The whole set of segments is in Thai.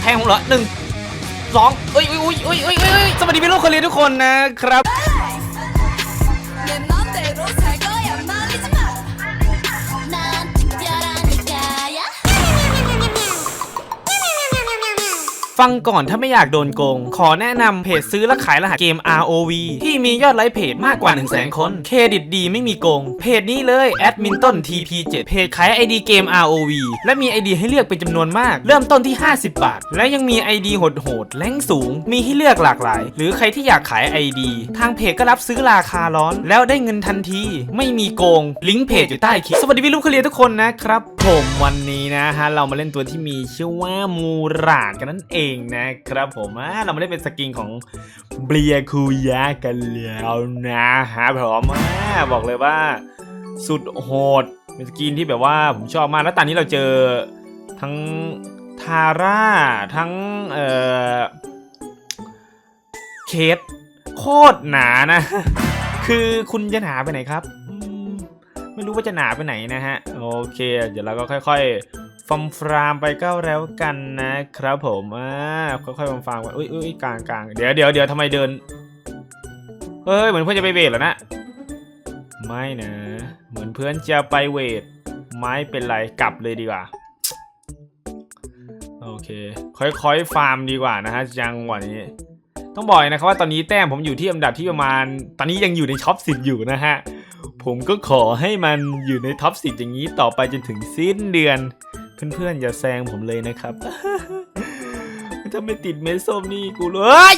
แทงผมเหรอหนึ่งสองเอ้ยเอ้ยเอ้ยเอ้ยเอ้ยสวัสดีพี่ลูกคนเรียนทุกคนนะครับ ฟังก่อนถ้าไม่อยากโดนโกง ขอแนะนำเพจซื้อและขายรหัสเกม ROV ที่มียอดไลค์เพจมากกว่า 1 0 0 0 0แคน เครดิตดีไม่มีโกง เพจนี้เลยแอดมินต้น TP7 เพจขาย ID เกม ROV และมี ID ให้เลือกเป็นจำนวนมาก เริ่มต้นที่ 50 บาท และยังมี ID โหดๆแรงสูง มีให้เลือกหลากหลาย หรือใครที่อยากขาย ID ทางเพจก็รับซื้อราคาร้อน แล้วได้เงินทันที ไม่มีโกง ลิงก์เพจอยู่ใต้คลิปสวัสดีพี่ลูกเคลียร์ทุกคนนะครับ ผมวันนี้นะฮะเรามาเล่นตัวที่มีชื่อว่ามูราดกันนั่นเองนะครับผมอะเราไมาเล่นเป็นสกินของเบียคูยะกันแล้วนะฮะผมอะบอกเลยว่า สุดโหดเป็นสกินที่แบบว่าผมชอบมากแล้วตอนนี้เราเจอทั้งทาร่าทั้งเอ่อเคสโคตรหนานะ คือคุณจะหนาไปไหนครับ ไม่รู้ว่าจะหนาไปไหนนะฮะ โอเค เดี๋ยวเราก็ค่อย ๆ ฟอมฟรามไปก็แล้วกันนะครับผมอ่าค่อยๆฟอมฟรามไปอุ้ยอุ้ยกลางกลางเดี๋ยวเดี๋ยวเดี๋ยวทำไมเดิน เฮ้ยเหมือนเพื่อนจะไปเวทแล้วนะ ไม่นะ เหมือนเพื่อนจะไปเวท ไม่เป็นไรกลับเลยดีกว่า โอเค ค่อยๆฟาร์มดีกว่านะฮะจังหวะนี้ต้องบอกนะครับว่าตอนนี้แต้มผมอยู่ที่อันดับที่ประมาณ ตอนนี้ยังอยู่ในท็อปสิอยู่นะฮะ ผมก็ขอให้มันอยู่ในท็อปสิอย่างนี้ต่อไปจนถึงสิ้นเดือน เพื่อนๆอย่าแซงผมเลยนะครับ ถ้าไม่ติดเมสส้มนี่กูเลย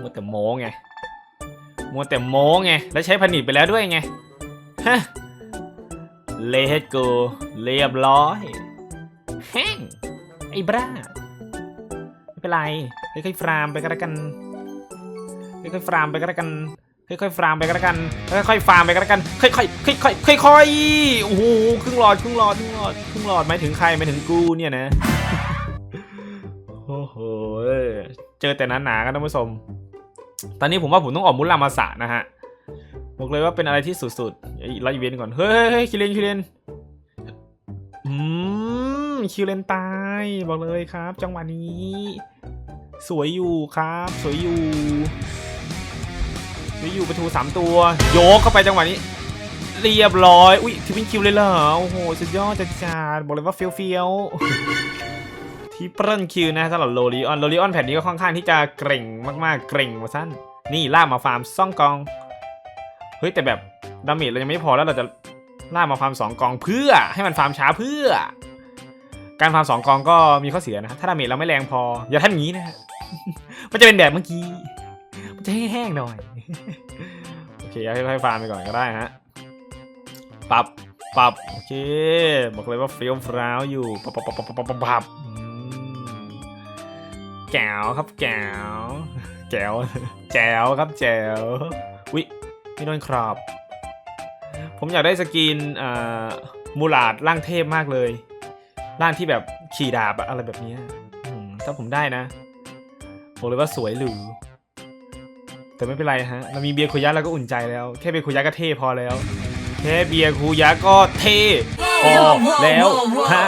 มัวแต่โม้ไงมัวแต่โม้ไง แล้วใช้ผนิตไปแล้วด้วยไง ฮะ เลดโกเรียบร้อยแห้งไอ้บ้าไม่เป็นไรค่อยๆฟาร์มไปก็แล้วกันค่อยๆฟาร์มไปก็แล้วกัน ค่อยๆฟาร์มไปก็แล้วกัน ค่อยๆฟาร์มไปก็แล้วกัน ค่อยๆ ค่อยๆ ค่อยๆ โอ้โห ครึ่งหลอด ครึ่งหลอด ครึ่งหลอด ครึ่งหลอดหมายถึงใครหมายถึงกูเนี่ยนะ โอ้โห เจอแต่หนาๆกันท่านผู้ชม ตอนนี้ผมว่าผมต้องออกมุลลามาสะนะฮะ บอกเลยว่าเป็นอะไรที่สุดๆเอ้ยไล่อีเวนต์ก่อนเฮ้ยเฮ้ยคิเลนคิเลนอืมคิเลนตาย บอกเลยครับ จังหวะนี้ สวยอยู่ครับ สวยอยู่ สวยอยู่ประตูสามตัว โยกเข้าไปจังหวะนี้ เรียบร้อย อุ้ยทิปปิ้งคิวเลยเหรอ โอ้โห สุดยอดจัดจานบอกเลยว่าเฟี้ยวเฟี้ยวๆที่เปิลคิวนะสำหรับโลลิออนโลลิออนแผ่นนี้ก็ค่อนข้างที่จะเกร่งมากๆ เกร่งมาสั้น นี่ล่ามาฟาร์มซ่องกอง เฮ้ยแต่แบบดาเมจเรายังไม่พอแล้วเราจะล่ามาฟาร์มสองกองเพื่อให้มันฟาร์มช้าเพื่อ การฟาร์มสองกองก็มีข้อเสียนะถ้าดาเมจเราไม่แรงพอ อย่าทำอย่างนี้นะฮะมันจะเป็นแบบเมื่อกี้ มันจะแห้งๆหน่อย โอเคเอาให้ฟาร์มไปก่อนก็ได้ฮะปรับปรับโอเค บอกเลยว่าเฟี้ยวฟ้าวอยู่ปับปับปับปับปับปับปับแจ๋วครับแจ๋วแจ๋วแจ๋วครับแจ๋ววิไม่โดนครับ ผมอยากได้สกินอ่อมูลาดร่างเทพมากเลย ร่างที่แบบขี่ดาบอะอะไรแบบนี้ถ้าผมได้นะบอกเลยว่าสวยหรู แต่ไม่เป็นไรฮะ เรามีเบียร์คุยะเราก็อุ่นใจแล้ว แค่เบียร์คุยะก็เท่พอแล้ว แค่เบียร์คุยะก็เท่พอแล้วฮะ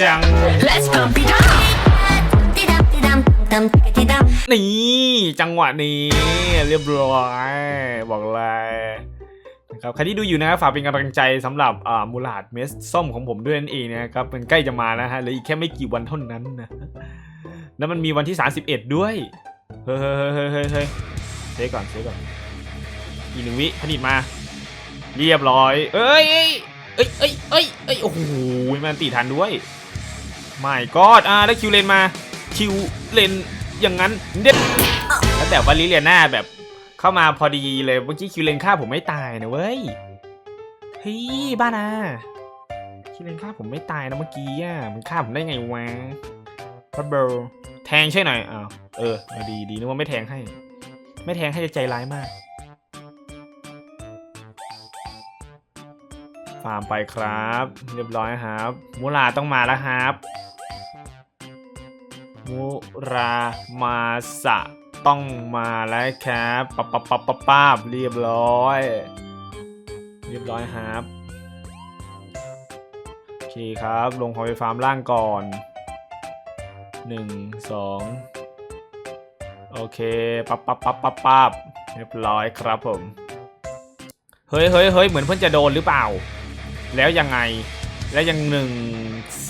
จัง Let's pump it up Di dum di dum dum di dum นี่จังหวะนี้ เรียบร้อย บอกเลยนะครับใครที่ดูอยู่นะครับฝากเป็นกำลังใจสำหรับอ่ามูลาดเมสส้มของผมด้วยนั่นเองนะครับมันใกล้จะมาแล้วฮะเหลืออีกแค่ไม่กี่วันเท่านั้นนะแล้วมันมีวันที่ 31 ด้วย เฮ้ย เซฟก่อนเซฟก่อนอีกหนึ่งวิผลิตมา เรียบร้อย เอ้ยเอ้ยเอ้ยเอ้ยเอ้ยเอ้ยโอ้โหมันตีทันด้วยไม่กอดอ่าได้คิวเลนมาคิวเลนอย่างนั้นเด็ดแล้วแบบว่าลิเลียนาแบบเข้ามาพอดีเลยเมื่อกี้คิวเลนฆ่าผมไม่ตายนะเว้ยเฮ้ยบ้านะคิวเลนฆ่าผมไม่ตายนะเมื่อกี้อะมันฆ่าผมได้ไงวะบับเบิลแทงใช่หน่อยอ้าวเออเอาดีดีนึกว่าไม่แทงให้ ไม่แทงให้จะใจร้ายมาก ฟาร์มไปครับ เรียบร้อยครับ มูราต้องมาแล้วครับ มูรามาสะต้องมาแล้วครับปับปับปับปับปับเรียบร้อย เรียบร้อยครับโอเคครับ ลงของไปฟาร์มล่างก่อนหนึ่งสอง โอเค ปั๊บปั๊บปั๊บปั๊บปั๊บเรียบร้อยครับผม เฮ้ยเฮ้ยเฮ้ยเหมือนเพื่อนจะโดนหรือเปล่า แล้วยังไง แล้วยังหนึ่ง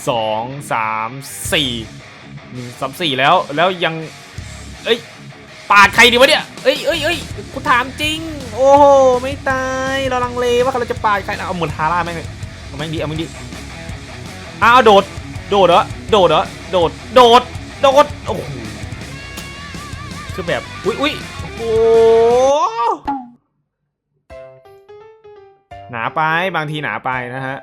สองสามสี่หนึ่งสามสี่แล้ว แล้วยัง เอ้ย ปาดใครดีวะเนี่ย เอ้ยเอ้ยเอ้ยกูถามจริง โอ้โห ไม่ตาย เราลังเลว่าเราจะปาดใครนะเอาหมดฮาร่าแม่งเลยเอาแม่งดีเอาแม่งดีอ้าวโดด โดดเหรอ โดดเหรอ โดด โดด โดด โอ้โห คือแบบ อุ้ยอุ้ยโอ้หนาไปบางทีหนาไปนะฮะ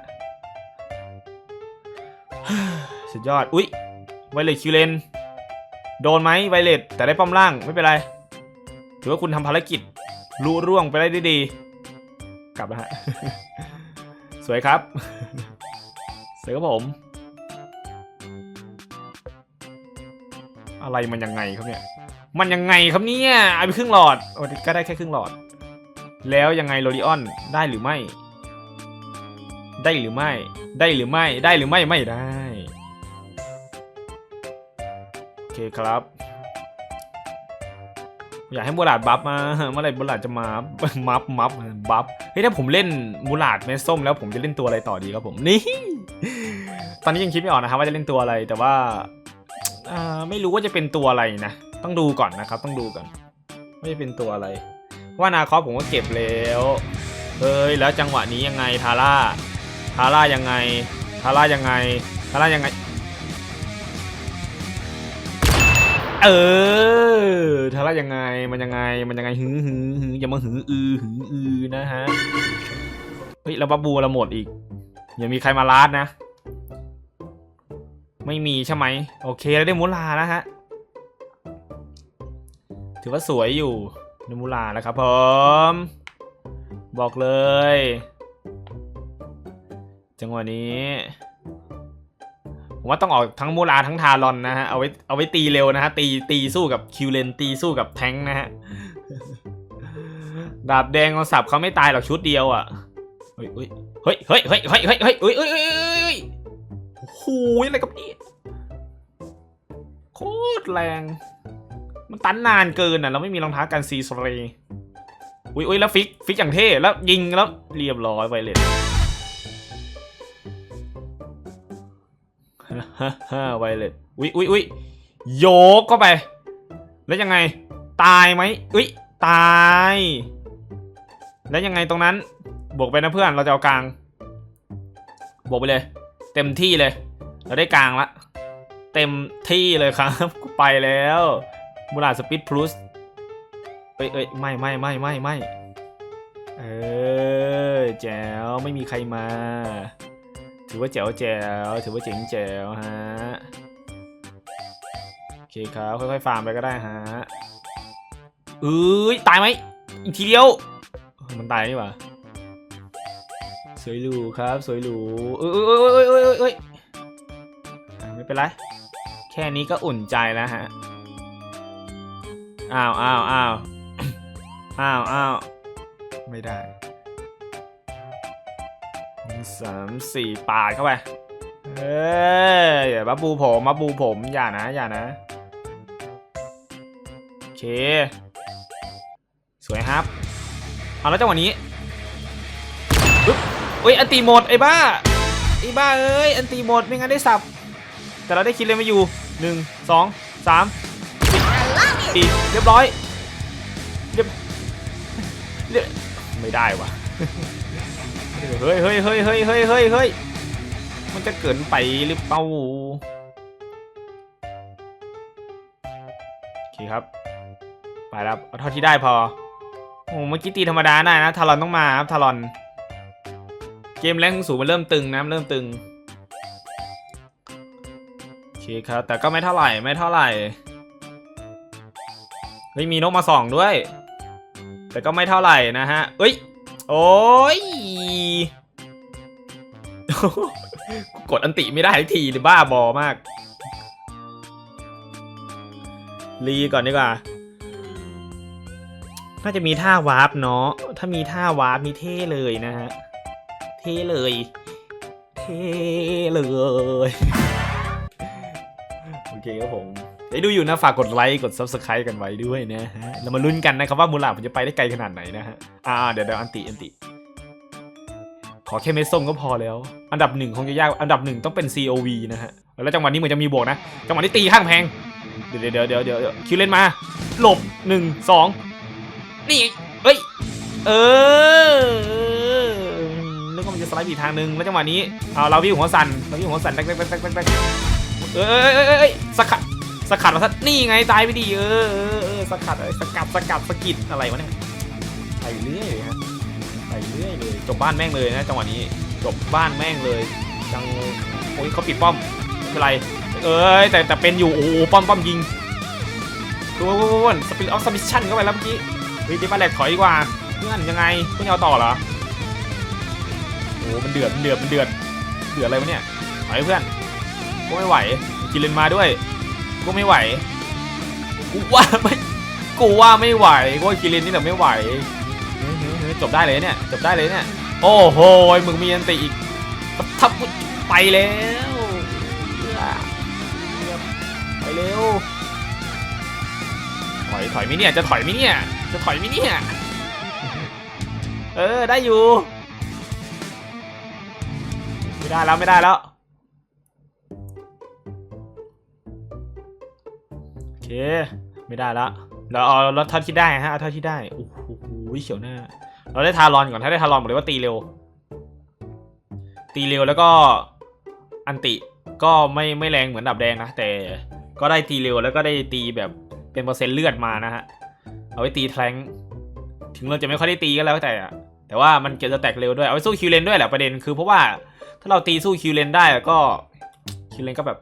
สุดยอด อุ้ยไวเลตคิวเลน โดนไหมไวเลตแต่ได้ป้อมล่างไม่เป็นไร ถือว่าคุณทำภารกิจลุร่วงไปได้ดี กลับแล้วฮะ สวยครับ สวยครับผม อะไรมันยังไงครับเนี่ย มันยังไงครับเนี่ยเอาไปครึ่งหลอดโอ้ก็ได้แค่ครึ่งหลอด แล้วยังไงโรดิออนได้หรือไม่ ได้หรือไม่ ได้หรือไม่ ได้หรือไม่ไม่ได้ โอเคครับ อยากให้มูลาดบัฟมา เมื่อไหร่มูลาดจะมา มัฟมัฟบัฟ เฮ้ยถ้าผมเล่นมูลาดเมสส้มแล้วผมจะเล่นตัวอะไรต่อดีครับผม นี่ ตอนนี้ยังคิดไม่ออกนะครับว่าจะเล่นตัวอะไร แต่ว่าไม่รู้ว่าจะเป็นตัวอะไรนะ ต้องดูก่อนนะครับ ต้องดูก่อนว่เป็นตัวอะไร ว่านาคอผมก็เก็บแล้วเฮ้ยแล้วจังหวะนี้ยังไงทาร่าทาร่ายังไงทาร่ายังไงทาร่ายังไง เออทาร่ายังไงมันยังไงมันยังไงหือหือหืออย่ามาหืออือหืออือนะฮะเฮ้ยแล้วบับบูเราหมดอีกอย่ามีใครมาลาดนะ ไม่มีใช่ไหมโอเคแล้วได้มูลาแล้วฮะ ถือว่าสวยอยู่ได้มูลาแล้วครับผมบอกเลย จังหวะนี้ ผมว่าต้องออกทั้งมูลาทั้งทารอนนะฮะ เอาไว้เอาไว้ตีเร็วนะฮะ ตีตีสู้กับคิวเลนตีสู้กับแทงนะฮะ ดาบแดงเอาสับเขาไม่ตายหรอกชุดเดียวอะ เฮ้ยเฮ้ยเฮ้ยเฮ้ยเฮ้ยเฮ้ยเฮ้ยเฮ้ยเฮ้ยเฮ้ยเฮ้ยเฮ้ยโอ้โหอะไรกับนี่โคตรแรง มันตันนานเกินอะเราไม่มีรองเท้ากันซีสเรย์อุ้ยอุ้ยแล้วฟิกฟิกอย่างเท่แล้วยิงแล้วเรียบร้อยไปเลยฮ่าฮ่าไวเลตอุ้ยอุ้ยอุ้ยโยกเข้าไป แล้วยังไง ตายไหมอุ้ยตาย แล้วยังไงตรงนั้น บวกไปนะเพื่อนเราจะเอากลาง บวกไปเลย เต็มที่เลย เราได้กลางละ เต็มที่เลยครับ ไปแล้ว มูลาสปิดพลุสเอ้ยเอ้ยไม่ไม่ไม่ไม่ไม่เออแจ๋วไม่มีใครมา ถือว่าแจ๋วแจ๋วถือว่าเจ๋งแจ๋วฮะโอเคครับค่อยๆฟาร์มไปก็ได้ฮะเอ้ยตายไหมอีกทีเดียว มันตายนี่หว่าสวยหรูครับ สวยหรูเอ้ยเอ้ยเอ้ยเอ้ยเอ้ยไม่เป็นไรแค่นี้ก็อุ่นใจแล้วฮะ อ้าวอ้าวอ้าวอ้าวอ้าวไม่ได้สามสี่ปาดเข้าไป เอ้ยอย่ามาบูผมมาบูผมอย่านะอย่านะ โอเค สวยครับ เอาแล้วจังหวะนี้ปึ๊บอุ้ยอันตีหมดไอ้บ้าไอ้บ้าเอ้ยอันตีหมดไม่งั้นได้สับ แต่เราได้คิดเลยมาอยู่หนึ่งสองสาม สี่เรียบร้อยเรียบเรียบไม่ได้วะเฮ้ยเฮ้ยเฮ้ยเฮ้ยเฮ้ยเฮ้ยเฮ้ยมันจะเกินไปหรือเปล่าโอเคครับ ไปแล้วเอาเท่าที่ได้พอโอ้เมื่อกี้ตีธรรมดาได้นะทารอนต้องมาครับทารอนเกมแรงสูงมันเริ่มตึงนะเริ่มตึงโอเคครับแต่ก็ไม่เท่าไหร่ไม่เท่าไหร่ เฮ้ยมีนกมาส่องด้วย แต่ก็ไม่เท่าไหร่นะฮะเอ้ย โอ้ยกดอันติไม่ได้ทักทีเลยบ้าบอมาก รีก่อนดีกว่า น่าจะมีท่าวาร์ปเนาะ ถ้ามีท่าวาร์ปนี่เท่เลยนะฮะ เท่เลยแถเลย โอเคครับผม ไอ้ดูอยู่นะฝากกดไลค์กด subscribe กันไว้ด้วยนะฮะเรามาลุ้นกันนะครับว่ามูลาผมจะไปได้ไกลขนาดไหนนะฮะอ่าเดี๋ยวเดี๋ยวอันติอันติ ขอแค่เม็ดส้มก็พอแล้ว อันดับหนึ่งคงจะยากอันดับหนึ่งต้องเป็น COV นะฮะแล้วจังหวะนี้เหมือนจะมีบวกนะจังหวะนี้ตีข้างแพงเดี๋ยวเดี๋ยวเดี๋ยวเดี๋ยวคิวเล่นมา หลบหนึ่งสองนี่เฮ้ยเออนึกว่ามันจะสไลด์ไปอีกทางหนึ่งแล้วจังหวะนี้เอาเราพี่หัวสั่นเราพี่หัวสั่นแบ๊กแบ๊กแบ๊กแบ๊กแบกเออเออเออเออเออสกัด สกัดมาซะนี่ไงตายไปดิเออเออเออสกัดอะไรสกัดสกัดสกิดอะไรวะเนี่ยไปเรื่อยเลยฮะไปเรื่อยเลยจบบ้านแม่งเลยนะจังหวะนี้จบบ้านแม่งเลยจังโอ้ยเขาปิดป้อมไม่เป็นไรเอ้ยแต่แต่เป็นอยู่โอ้โหป้อมป้อมยิงดูวนสปิริตออฟสมิชชั่นเข้าไปแล้วเมื่อกี้เฮ้ยที่บ้านแหลกถอยดีกว่าเพื่อนยังไงเพื่อนเอาต่อเหรอโอ้โหมันเดือดมันเดือดมันเดือดเดือดอะไรวะเนี่ยถอยเพื่อนกูไม่ไหวกินเลนมาด้วย กูไม่ไหว กูว่าไม่ กูว่าไม่ไหวกูว่ากินเลนนี่แหละไม่ไหวจบได้เลยเนี่ย จบได้เลยเนี่ย โอ้โห มึงมีอันติอีกทับไปแล้วไปเร็ว ถอย ถอยไหมเนี่ย จะถอยไหมเนี่ย จะถอยไหมเนี่ย เออ ได้อยู่ ไม่ได้แล้ว ไม่ได้แล้ว เค ไม่ได้ล้วเราเอาเราเท่าที่ได้ฮะเอาเท่าที่ได้โอ้โหเขียวหน้า เราได้ทารอนก่อนถ้าได้ทารอนบอกเลยว่าตีเร็ว ตีเร็วแล้วก็อันติก็ไม่ไม่แรงเหมือนดับแดงนะแต่ก็ได้ตีเร็วแล้วก็ได้ตีแบบเป็นเปอร์เซ็นต์เลือดมานะฮะเอาไว้ตีแทงถึงเราจะไม่ค่อยได้ตีก็แล้วแต่แต่ว่ามันเก็บจะแตกเร็วด้วยเอาไว้สู้คิวเลนด้วยแหละประเด็นคือเพราะว่าถ้าเราตีสู้คิวเลนได้ก็คิวเลนก็แบบ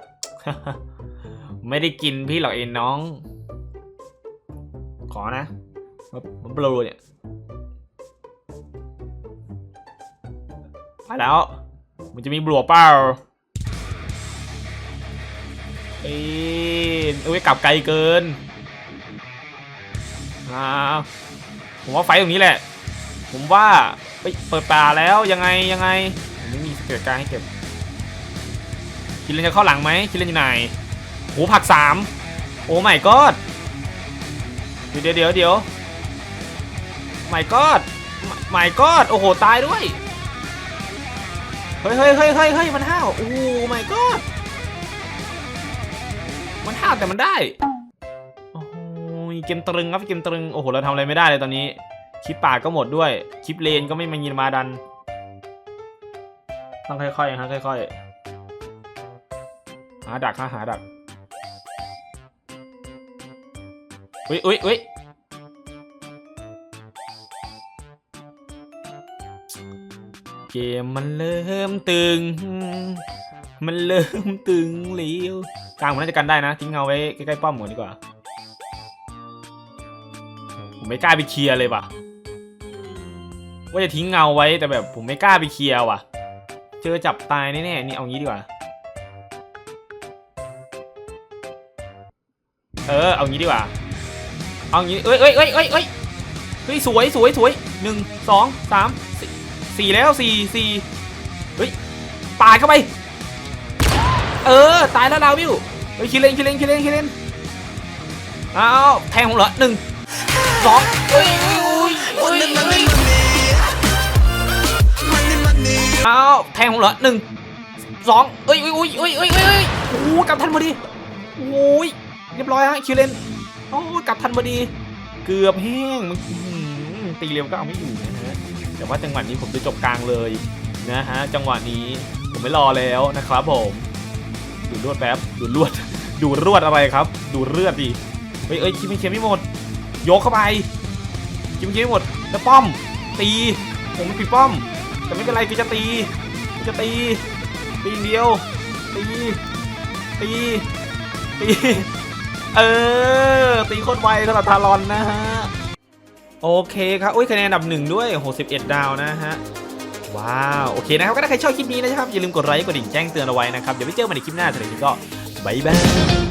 ไม่ได้กินพี่หรอกเอ็นน้อง ขอนะมันโปรเนี่ยไปแล้ว มันจะมีบลัวเปล่าเอ้ยเอ้ยกลับไกลเกินอ่าผมว่าไฟตรงนี้แหละ ผมว่าไปเปิดป่าแล้วยังไงยังไงผมไม่มีเกิดการให้เก็บคิดเลนจะเข้าหลังไหมคิดเลนอยู่ไหน โหผักสามโอ้ไม่กอดเดี๋ยวเดี๋ยวเดี๋ยวไม่กอดไม่กอดโอ้โหตายด้วยเฮ้ยเฮ้ยเฮ้ยเฮ้ยเฮ้ยมันห้าวโอ้ my god มันห้าวแต่มันได้โอ้โหเกมตรึงครับเกมตรึงโอ้โหเราทำอะไรไม่ได้เลยตอนนี้คลิปปากก็หมดด้วยคลิปเลนก็ไม่มายินมาดันต้องค่อยๆฮะค่อยๆหาดักหาดัก อุ้ยอุ้ยอุ้ยเกมมันเริ่มตึง มันเริ่มตึงเหลียวกลางผมน่าจะกันได้นะ ทิ้งเงาไว้ใกล้ๆป้อมหมดดีกว่า ผมไม่กล้าไปเคลียร์เลยว่ะ ว่าจะทิ้งเงาไว้แต่แบบผมไม่กล้าไปเคลียร์ว่ะ เจอจับตายแน่ๆนี่เอางี้ดีกว่า เออ เอางี้ดีกว่า เอางี้เอ้ยเอ้ยเอ้ยเอ้ยเอ้ยเฮ้ยสวยสวยสวยหนึ่งสองสามสี่สี่แล้วสี่สี่เฮ้ยปาดเข้าไป เออ ตายแล้วลาวิวเฮ้ยคิดเล่นคิดเล่นคิดเล่นคิดเล่นเอาแทงผมเหรอหนึ่งสองเฮ้ยอุ้ยอุ้ยอุ้ยเอาแทงผมเหรอหนึ่งสองเอ้ยอุ้ยอุ้ยอุ้ยอุ้ยอุ้ยอุ้ยโอ้โหกลับทันพอดีโอ้ยเรียบร้อยฮะคิวเลน โอ้กลับทันพอดี เกือบแห้งตีเร็วก็เอาไม่อยู่นะฮะแต่ว่าจังหวะนี้ผมจะจบกลางเลยนะฮะจังหวะนี้ผมไม่รอแล้วนะครับผมดูรวดแป๊บดูรวดดูรวดอะไรครับ ดูเลือดดิเฮ้ยเอ้ยคิมม่เคียไม่หมดโยกเข้าไปคิมเคียไม่หมดแล้วป้อม ตีผมปิดป้อม แต่ไม่เป็นไรกูจะตีกูจะตีตีเดียวตีตีตี เออ ตีโคตรไวสำหรับทารอนนะฮะ โอเคครับ อุ้ยคะแนนดับหนึ่งด้วยโห11ดาวนะฮะ ว้าว โอเคนะครับ ก็ถ้าใครชอบคลิปนี้นะครับ อย่าลืมกดไลค์ กดดิ่งแจ้งเตือนเอาไว้นะครับ เดี๋ยวไปเจอกันในคลิปหน้าสำหรับวันนี้ก็ บ๊ายบาย